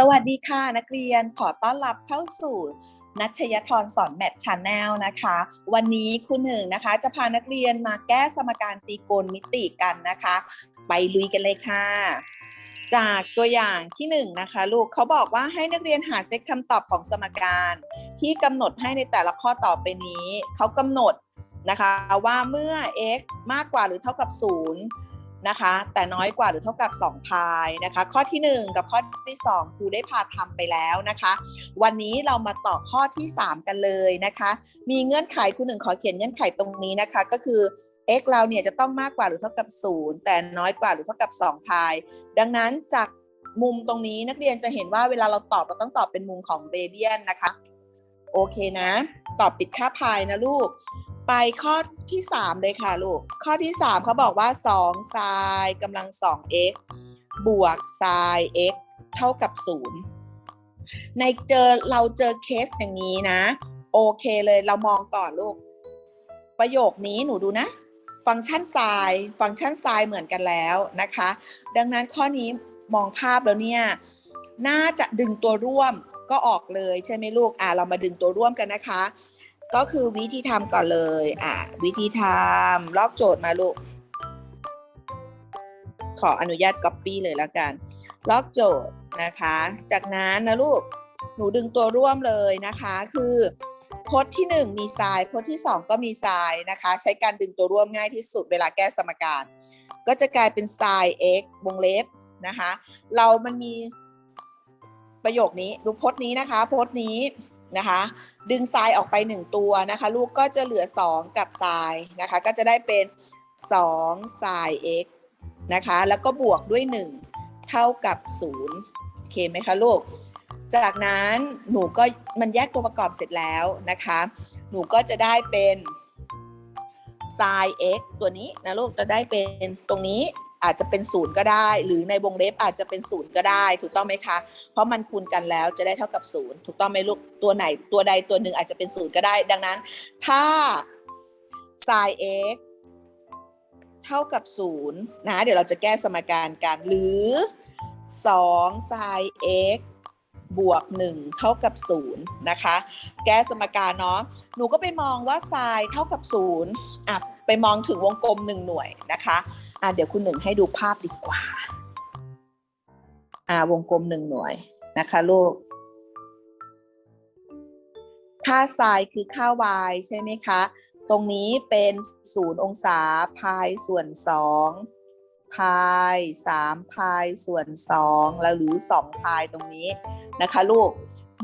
สวัสดีค่ะนักเรียนขอต้อนรับเข้าสู่นัชยทรสอนแมทชาแนลนะคะ วันนี้ครูหนึ่งนะคะ จะพานักเรียนมาแก้สมการตรีโกณมิติกันนะคะ ไปลุยกันเลยค่ะ จากตัวอย่างที่หนึ่งนะคะลูกเขาบอกว่าให้นักเรียนหาเซตคำตอบของสมการ ที่กำหนดให้ในแต่ละข้อต่อไปนี้ เขากำหนดนะคะว่าเมื่อ x มากกว่าหรือเท่ากับ 0 นะคะ แต่น้อยกว่าหรือเท่ากับ 2 พายนะคะ ข้อที่ 1 กับข้อที่2ครูได้พาทำไปแล้วนะคะ วันนี้เรามาต่อข้อที่ 3 กันเลยนะคะ มีเงื่อนไขครูหนึ่งขอเขียนเงื่อนไขตรงนี้นะคะ ก็คือ x เราเนี่ยจะต้องมากกว่าหรือเท่ากับ 0 แต่น้อยกว่าหรือเท่ากับ 2 พาย ดังนั้นจากมุมตรงนี้นักเรียนจะเห็นว่าเวลาเราตอบเราต้องตอบเป็นมุมของเรเดียนนะคะ โอเคนะ ตอบปิดค่าพายนะลูก ไปข้อที่ 3 เลยค่ะลูก ข้อที่ 3เขาบอกว่า2ไซน์กำลัง 2x บวกไซน์ x เท่ากับ 0 ในเจอเราเจอเคสอย่างนี้นะ โอเคเลยเรามองก่อนลูก ประโยคนี้หนูดูนะ ฟังก์ชันไซน์ฟังก์ชันไซน์เหมือนกันแล้วนะคะ ดังนั้นข้อนี้มองภาพแล้วเนี่ย น่าจะดึงตัวร่วมก็ออกเลยใช่ไหมลูก อ่าเรามาดึงตัวร่วมกันนะคะ ก็คือวิธีทำก่อนเลย อะ วิธีทำลอกโจทย์มาลูก ขออนุญาต Copy เลยแล้วกัน ลอกโจทย์นะคะ จากนั้นนะลูก หนูดึงตัวร่วมเลยนะคะ คือพจน์ที่ 1 มีทรายพจน์ที่ 2 ก็มีทรายนะคะ ใช้การดึงตัวร่วมง่ายที่สุดเวลาแก้สมการ ก็จะกลายเป็นทราย x วงเล็บนะคะ เรามันมีประโยคนี้ดูพจน์นี้นะคะ พจน์นี้ นะคะ ดึงทรายออกไป 1 ตัวนะคะ ลูกก็จะเหลือ 2 กับทรายนะคะ ก็จะได้เป็น2ทราย x นะคะ แล้วก็บวกด้วย 1 เท่ากับ0โอเคไหมคะลูก จากนั้นหนูก็มันแยกตัวประกอบเสร็จแล้วนะคะ หนูก็จะได้เป็น sin x ตัวนี้นะลูกจะได้เป็นตรงนี้ อาจจะเป็นศูนย์ก็ได้ หรือในวงเล็บอาจจะเป็นศูนย์ก็ได้ ถูกต้องไหมคะ เพราะมันคูณกันแล้วจะได้เท่ากับศูนย์ถูกต้องไหมลูกตัวไหนตัวใดตัวหนึ่งอาจจะเป็นศูนย์ก็ได้ ดังนั้น ถ้า sin x เท่ากับศูนย์นะเดี๋ยวเราจะแก้สมการกันหรือ2 sin x บวก 1 เท่ากับ 0 นะคะ แก้สมการเนาะหนูก็ไปมองว่า sin เท่ากับ 0อะไปมองถึงวงกลม 1 หน่วยนะคะ อะเดี๋ยวคุณหนึ่งให้ดูภาพดีกว่า อ่าวงกลม1หน่วยนะคะลูกค่า sin คือค่า y ใช่ไหมคะ ตรงนี้เป็น0องศาพายส่วน2พาย3พายส่วน2แล้วหรือ2พายตรงนี้นะคะลูก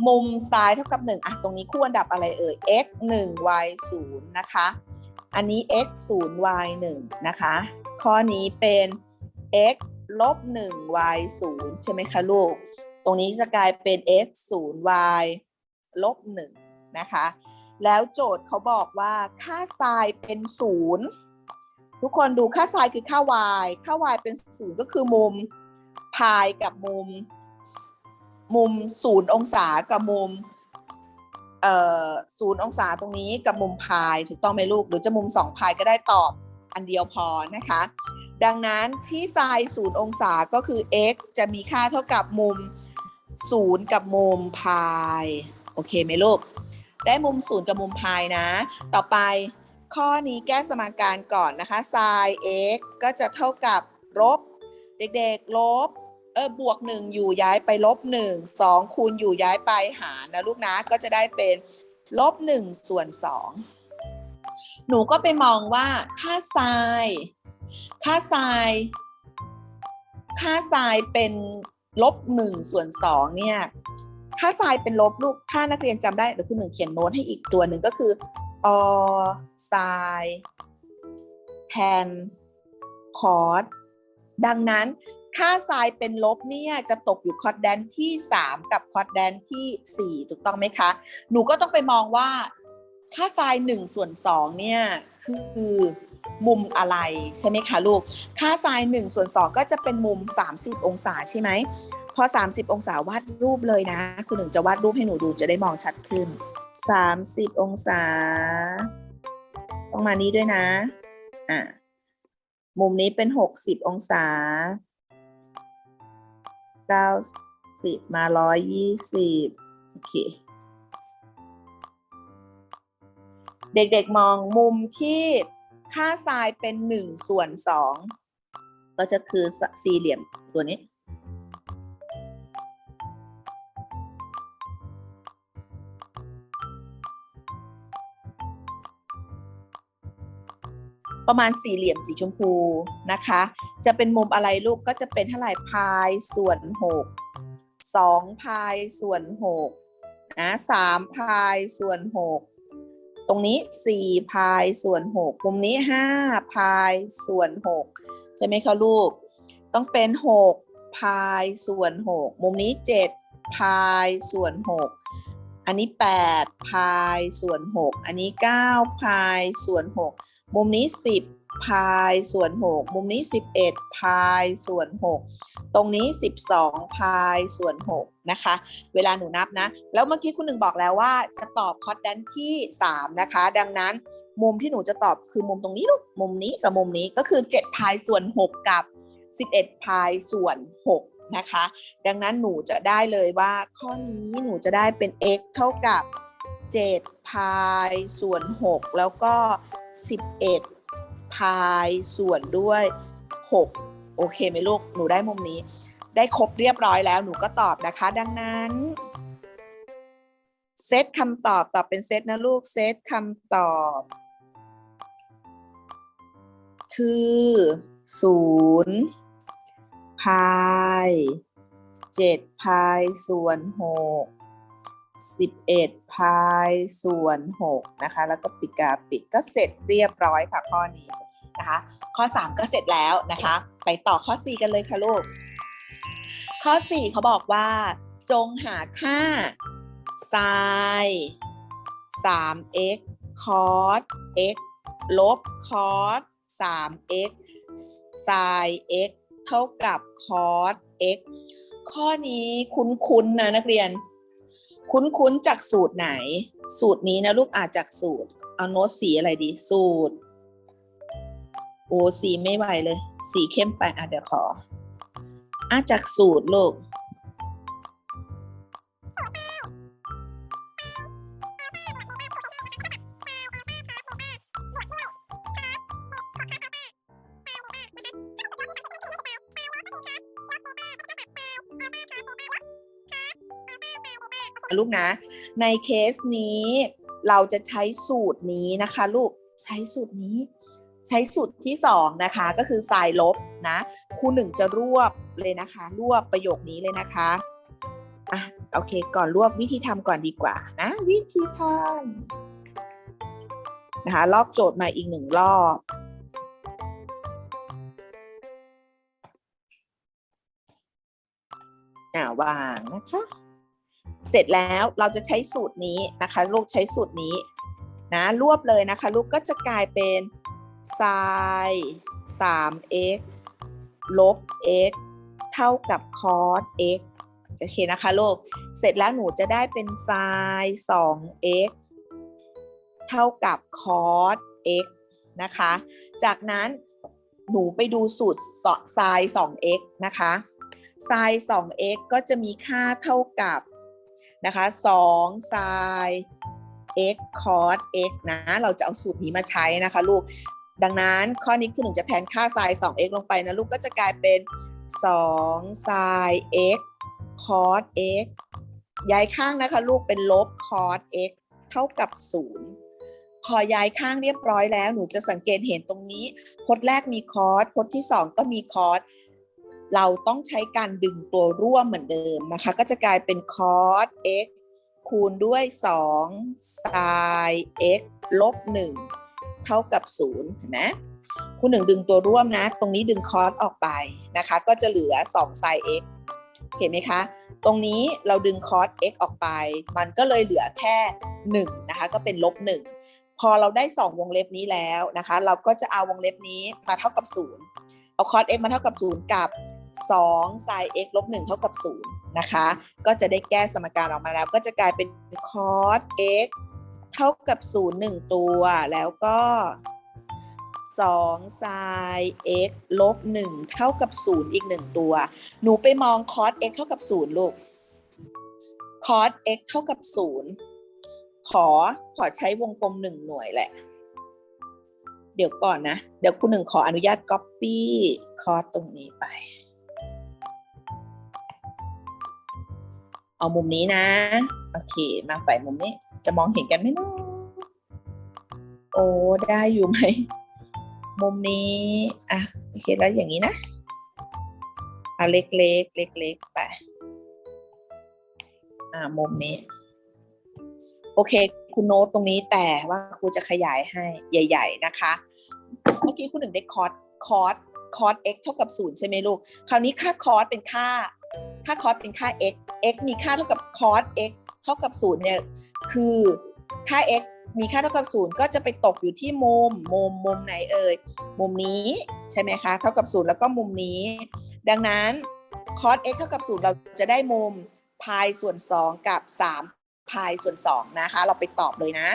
มุมซ้ายเท่ากับ1อะตรงนี้คู่อันดับอะไรเอ่ย x 1 y 0นะคะ อันนี้ x 0 y 1นะคะ ข้อนี้เป็น x ลบ1 y 0ใช่ไหมคะลูก ตรงนี้จะกลายเป็น x 0 y ลบ1นะคะ แล้วโจทย์เขาบอกว่าค่า sin เป็น 0 ทุกคนดูค่า sin คือค่า y ค่า y เป็น 0 ก็คือมุมพายกับมุม มุม 0 องศากับมุมเอ่อ0องศาตรงนี้กับมุมพายถูกต้องไหมลูก หรือจะมุม2พายก็ได้ตอบ อันเดียวพอนะคะ ดังนั้นที่ sin 0องศาก็คือ x จะมีค่าเท่ากับมุม0กับมุมพายโอเคไหมลูก ได้มุม0กับมุมพายนะ ต่อไปข้อนี้แก้สมการก่อนนะคะ sin x ก็จะเท่ากับลบเด็กๆลบเออบวก 1 อยู่ย้ายไปลบ1 2คูณอยู่ย้ายไปหารนะลูกนะก็จะได้เป็นลบ1ส่วน2 หนูก็ไปมองว่าค่า sin ค่า sin ค่า sin เป็นลบ1ส่วน2เนี่ย ค่า sin เป็นลบลูก ถ้านักเรียนจำได้เดี๋ยวคุณหนึ่งเขียนโน้ตให้อีกตัวหนึ่งก็คืออ sin tan cos ดังนั้นค่า sin เป็นลบเนี่ยจะตกอยู่คอ s แดนที่ 3 กับคอ s แดนที่ 4 ถูกต้องไหมคะ หนูก็ต้องไปมองว่า ค่า sin 1ส่วน2เนี่ยคือมุมอะไรใช่ไหมคะลูก ค่า sin 1ส่วน2ก็จะเป็นมุม 30 องศาใช่ไหม พอ 30 องศาวาดรูปเลยนะ คุณหนึ่งจะวาดรูปให้หนูดูจะได้มองชัดขึ้น 30 องศา ต้องมานี้ด้วยนะ อะ มุมนี้เป็น 60 องศา9สิบมาร้อยยี่สิบโอเค เด็กๆมองมุมที่ค่าไซน์เป็นหนึ่งส่วนสองก็จะคือสี่เหลี่ยมตัวนี้ ประมาณสี่เหลี่ยมสีชมพูนะคะ จะเป็นมุมอะไรลูกก็จะเป็นเท่าไหร่พายส่วนหกสองพายส่วนหกนะสามพายส่วนหก รงนี้4พายส่วน6มุมนี้5พายส่วน6ใช่ไหมคะลูก ต้องเป็น6พายส่วน6มุมนี้7พายส่วน6อันนี้8พายส่วน6อันนี้9พายส่วน6มุมนี้ 10 พายส่วน 6 มุมนี้ 11 พายส่วน 6 ตรงนี้ 12 พายส่วน 6 นะคะ เวลาหนูนับนะ แล้วเมื่อกี้คุณหนึ่งบอกแล้วว่าจะตอบคอร์ดแดนที่ 3 นะคะ ดังนั้นมุมที่หนูจะตอบคือมุมตรงนี้ลูกมุมนี้กับมุมนี้ก็คือ 7 พายส่วน 6 กับ 11 พายส่วน 6 นะคะ ดังนั้นหนูจะได้เลยว่าข้อนี้หนูจะได้เป็น x เท่ากับ 7 พายส่วน 6 แล้วก็ 11 พายส่วนด้วย 6 โอเคไหมลูก หนูได้มุมนี้ ได้ครบเรียบร้อยแล้วหนูก็ตอบนะคะ ดังนั้นเซตคำตอบตอบเป็นเซตนะลูกเซตคำตอบ คือ0พาย7พายส่วน6 11 พายส่วน 6 นะคะ แล้วก็ปิกาปิดก็เสร็จเรียบร้อยค่ะข้อนี้นะคะ ข้อ 3 ก็เสร็จแล้วนะคะ ไปต่อข้อ 4 กันเลยค่ะลูก ข้อ 4 เขาบอกว่า จงหาค่า sin 3x cos x ลบ cos 3x sin x เท่ากับ cos x ข้อนี้คุ้นๆนะนักเรียน คุ้นๆจากสูตรไหน สูตรนี้นะลูกอาจจากสูตร เอาโน้ตสีอะไรดี สูตร โอ้สีไม่ไหวเลย สีเข้มไปอะเดี๋ยวขออาจากสูตรลูก ลูกนะ ในเคสนี้เราจะใช้สูตรนี้นะคะลูกใช้สูตรนี้ ใช้สูตรที่สองนะคะก็คือสายลบนะครูหนึ่งจะรวบเลยนะคะ รวบประโยคนี้เลยนะคะอะโอเค ก่อนรวบวิธีทำก่อนดีกว่านะ วิธีทำนะคะลอกโจทย์มาอีกหนึ่งรอบอ่าวางนะคะ เสร็จแล้วเราจะใช้สูตรนี้นะคะ ลูกใช้สูตรนี้นะรวบเลยนะคะ ลูกก็จะกลายเป็น sin 3x ลบ x เท่ากับ cos x โอเคนะคะลูก เสร็จแล้วหนูจะได้เป็น sin 2x เท่ากับ cos x นะคะ จากนั้นหนูไปดูสูตร sin 2x นะคะ sin 2x ก็จะมีค่าเท่ากับ นะคะ2 sin x cos x นะ เราจะเอาสูตรนี้มาใช้นะคะลูก ดังนั้นข้อนี้คือหนึ่งจะแทนค่า sin 2x ลงไปนะลูกก็จะกลายเป็น2 sin x cos x ย้ายข้างนะคะลูกเป็นลบ cos x เท่ากับ 0 พอย้ายข้างเรียบร้อยแล้ว หนูจะสังเกตเห็นตรงนี้ พจน์แรกมี cos พจน์ที่ 2 ก็มี cos เราต้องใช้การดึงตัวร่วมเหมือนเดิมนะคะ ก็จะกลายเป็น cos x คูณด้วย 2 sin x ลบ 1 เท่ากับ 0 เห็นไหมคูณ1ดึงตัวร่วมนะ ตรงนี้ดึง cos ออกไปนะคะ ก็จะเหลือ 2 sin x เห็นไหมคะ ตรงนี้เราดึง cos x ออกไป มันก็เลยเหลือแค่ 1 นะคะ ก็เป็นลบ 1 พอเราได้ 2 วงเล็บนี้แล้วนะคะ เราก็จะเอาวงเล็บนี้มาเท่ากับ 0 เอา cos x มาเท่ากับ 0 กับ 2 sin x ลบ1เท่ากับ 0 นะคะ ก็จะได้แก้สมการออกมาแล้ว ก็จะกลายเป็น cos x เท่ากับ 0 1 ตัว แล้วก็2 sin x ลบ 1 เท่ากับ 0 อีก 1 ตัว หนูไปมอง cos x เท่ากับ 0 ลูก cos x เท่ากับศูนย์ขอขอใช้วงกลมหนึ่งหน่วยแหละ เดี๋ยวก่อนนะ เดี๋ยวคุณหนึ่งขออนุญาต copy cos ตรงนี้ไป เอามุมนี้นะ โอเค มาฝ่มุมนี้ จะมองเห็นกันไหมนะโอ้ได้อยู่ไหม มุมนี้ อะ โอเค แล้วอย่างนี้นะ เอาเล็กๆ เล็กๆ ไป อ่า มุมนี้ โอเค คุณโน้ตตรงนี้แต่ว่าครูจะขยายให้ใหญ่ ๆ นะคะ เมื่อกี้คุณหนึ่งได้คอร์ส คอร์ส คอร์ส x เท่ากับศูนย์ใช่ไหมลูก คราวนี้ค่าคอร์สเป็นค่า ค่าคอสเป็นค่า x x มีค่าเท่ากับคอส x เท่ากับศูนย์เนี่ยคือค่า x มีค่าเท่ากับศูนย์ก็จะไปตกอยู่ที่มุมมุมมุมไหนเอ่ยมุมนี้ใช่ไหมคะเท่ากับศูนย์แล้วก็มุมนี้ ดังนั้น cos x เท่ากับศูนย์เราจะได้มุมพายส่วน 2 กับ 3พายส่วน2นะคะ เราไปตอบเลยนะ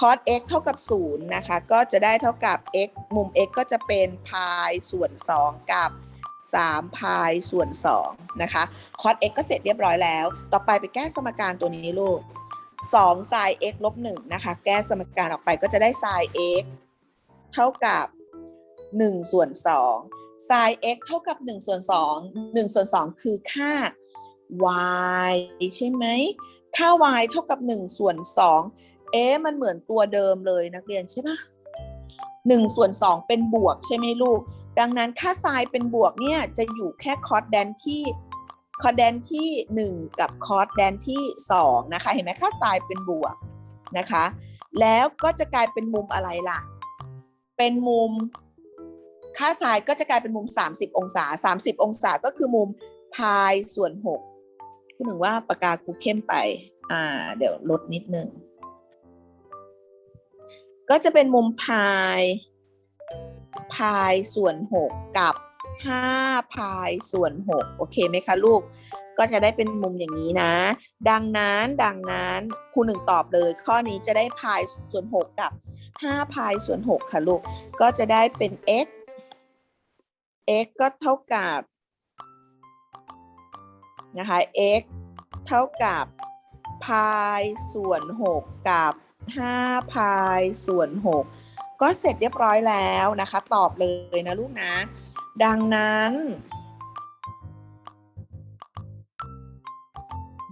cos x เท่ากับ0นะคะ ก็จะได้เท่ากับ x มุม x ก็จะเป็นพายส่วน 2 กับ 3 พายส่วน 2 นะคะ cos x ก็เสร็จเรียบร้อยแล้ว ต่อไปไปแก้สมการตัวนี้ลูก2 sin x ลบ1นะคะ แก้สมการออกไปก็จะได้ sin x เท่ากับ 1 ส่วน 2 sin x เท่ากับ 1 ส่วน 2 1 ส่วน 2 คือค่า y ใช่ไหม ค่า y เท่ากับ 1 ส่วน 2 เอ๊ะมันเหมือนตัวเดิมเลยนักเรียนใช่ปะ1ส่วน 2 เป็นบวกใช่ไหมลูก ดังนั้นค่า sin เป็นบวกเนี่ยจะอยู่แค่คอร์สแดนที่คอร์สแดนที่ 1 กับคอร์สแดนที่ 2 นะคะ เห็นไหมค่า sin เป็นบวกนะคะ แล้วก็จะกลายเป็นมุมอะไรล่ะ เป็นมุมค่า sin ก็จะกลายเป็นมุม 30 องศา 30 องศาก็คือมุมพายส่วน6คุณหนึ่งว่าปากกาคูเข้มไป อ่า เดี๋ยวลดนิดนึง ก็จะเป็นมุมพาย พายส่วน 6 กับ 5 พายส่วน 6 โอเคไหมคะลูก ก็จะได้เป็นมุมอย่างนี้นะ ดังนั้นดังนั้นครูหนึ่งตอบเลย ข้อนี้จะได้พายส่วน 6 กับ 5 พายส่วน 6 ค่ะลูก ก็จะได้เป็น x x ก็เท่ากับนะคะ x เท่ากับพายส่วน 6 กับ 5 พายส่วน 6 ก็เสร็จเรียบร้อยแล้วนะคะ ตอบเลยนะลูกนะ ดังนั้น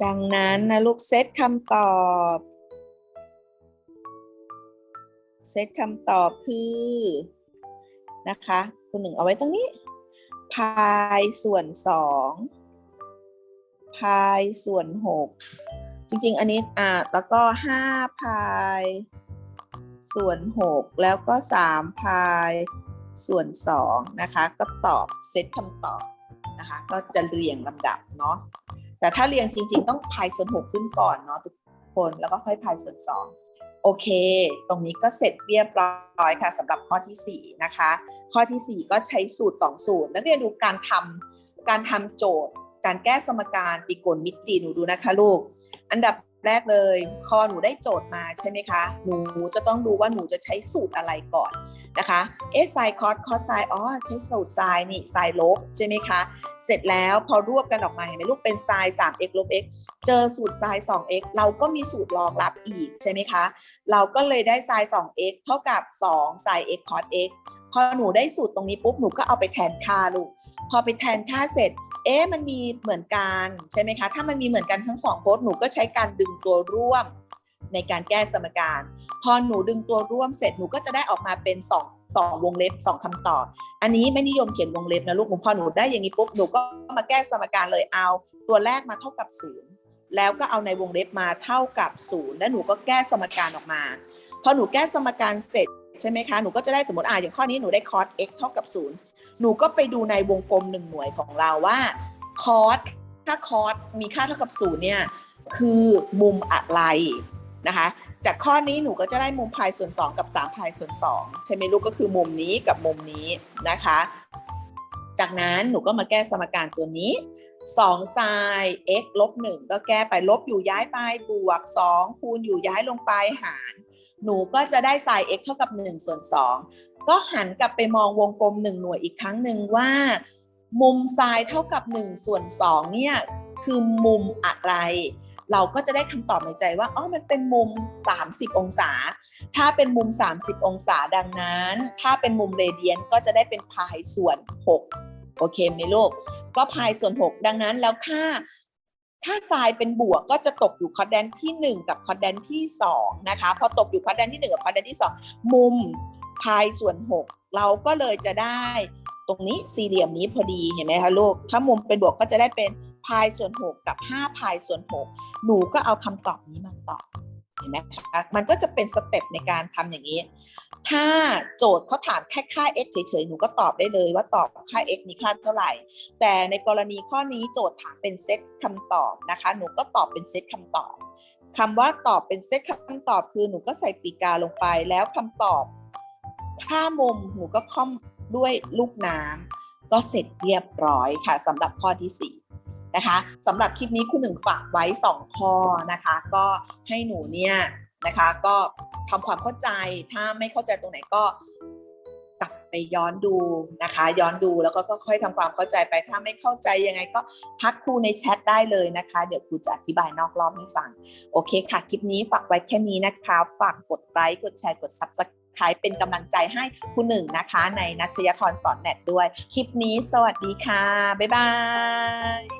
ดังนั้นนะลูกเซตคำตอบ เซตคำตอบคือนะคะคุณหนึ่งเอาไว้ตรงนี้ พายส่วนสองพายส่วนหกจริงๆ อันนี้อ่าแล้วก็ห้าพาย ส่วนหกแล้วก็สามพายส่วนสองนะคะ ก็ตอบเซตคำตอบนะคะ ก็จะเรียงลำดับเนาะแต่ถ้าเรียงจริง ๆ ต้องพายส่วนหกขึ้นก่อนเนาะทุกคนแล้วก็ค่อยพายส่วนสองโอเค ตรงนี้ก็เสร็จเรียบร้อยค่ะสำหรับข้อที่ 4 นะคะ ข้อทีสี่ 4 ก็ใช้สูตร2สูตรนักเรียนดูการทำการทำโจทย์ การแก้สมการตรีโกณมิติหนูดูนะคะลูก อันดับแรกเลย คอหนูได้โจทย์มาใช่ไหมคะ หนูจะต้องดูว่าหนูจะใช้สูตรอะไรก่อนนะคะ เอสไซคอสคอสไซอ๋อใช้สูตรไซนี่ไซลบใช่ไหมคะ เสร็จแล้วพอรวบกันออกมาเห็นไหมลูกเป็นไซ 3x ลบ x เจอสูตรไซ 2x เอ็กเราก็มีสูตรรองรับอีกใช่ไหมคะ เราก็เลยได้ไซ 2x เอ็กเท่ากับ2ไซ x cos x พอหนูได้สูตรตรงนี้ปุ๊บหนูก็เอาไปแทนค่าลูก พอไปแทนค่าเสร็จ เอ๊ะมันมีเหมือนกันใช่ไหมคะ ถ้ามันมีเหมือนกันทั้งสองโพสต์หนูก็ใช้การดึงตัวร่วมในการแก้สมการ พอหนูดึงตัวร่วมเสร็จหนูก็จะได้ออกมาเป็น2 2วงเล็บ2คำตอบ อันนี้ไม่นิยมเขียนวงเล็บนะลูกพอหนูได้อย่างนี้ปุ๊บหนูก็มาแก้สมการเลยเอา ตัวแรกมาเท่ากับ0แล้วก็เอาในวงเล็บมาเท่ากับ0แล้วหนูก็แก้สมการออกมา พอหนูแก้สมการเสร็จใช่ไหมคะ หนูก็จะได้สมมติอ่าอย่างข้อนี้หนูได้ cos x เท่ากับ0 หนูก็ไปดูในวงกลมหนึ่งหน่วยของเราว่า cos ถ้า cos มีค่าเท่ากับ0เนี่ยคือมุมอะไรนะคะ จากข้อนี้หนูก็จะได้มุมพายส่วน 2 กับ 3พายส่วน2ใช่ไหมลูกก็คือมุมนี้กับมุมนี้นะคะ จากนั้นหนูก็มาแก้สมการตัวนี้2ไซน์ x ลบ1ก็แก้ไปลบอยู่ย้ายไปบวก 2 คูณอยู่ย้ายลงไปหาร หนูก็จะได้ไซน์ x เท่ากับ 1 ส่วน 2 ก็หันกลับไปมองวงกลม1หน่วยอีกครั้งหนึ่งว่า มุมไซน์เท่ากับ1ส่วน2เนี่ยคือมุมอะไร เราก็จะได้คำตอบในใจว่าอ๋อมันเป็นมุม 30 องศา ถ้าเป็นมุม 30 องศาดังนั้น ถ้าเป็นมุมเรเดียนก็จะได้เป็นพายส่วน 6 โอเคไหมลูกก็พายส่วน 6 ดังนั้นแล้วค่าถ้าทรายเป็นบวกก็จะตกอยู่คอดแดนที่ 1 กับคอดแดนที่2นะคะพอตกอยู่คอดแดนที่ 1 กับคอร์ดแดนที่ 2 มุม พายส่วน 6 เราก็เลยจะได้ตรงนี้สี่เหลี่ยมนี้พอดีเห็นไหมคะลูก ถ้ามุมเป็นบวกก็จะได้เป็นพายส่วน 6 กับ 5 พายส่วน 6 หนูก็เอาคำตอบนี้มาตอบเห็นไหมคะมันก็จะเป็นสเต็ปในการทำอย่างนี้ ถ้าโจทย์เขาถามแค่ค่า x เฉยๆ หนูก็ตอบได้เลยว่าตอบค่า x มีค่าเท่าไหร่ แต่ในกรณีข้อนี้โจทย์ถามเป็นเซตคำตอบนะคะ หนูก็ตอบเป็นเซตคำตอบคำว่าตอบเป็นเซตคำตอบคือหนูก็ใส่ปีกาลงไปแล้วคำตอบ ค่ามุมหนูก็ค่อมด้วยลูกน้ำก็เสร็จเรียบร้อยค่ะสำหรับข้อที่สี่นะคะสำหรับคลิปนี้คุณหนึ่งฝากไว้ 2 ข้อนะคะ ก็ให้หนูเนี่ยนะคะก็ทำความเข้าใจถ้าไม่เข้าใจตรงไหนก็กลับไปย้อนดูนะคะ ย้อนดูแล้วก็ค่อยทำความเข้าใจไปถ้าไม่เข้าใจยังไงก็ทักครูในแชทได้เลยนะคะ เดี๋ยวครูจะอธิบายนอกรอบให้ฟัง โอเคค่ะ คลิปนี้ฝากไว้แค่นี้นะคะ ฝากกดไลค์กดแชร์กด subscribe ขายเป็นกำลังใจให้คุณหนึ่งนะคะ ในนัชยทรสอนแนทด้วย คลิปนี้สวัสดีค่ะ บ๊ายบาย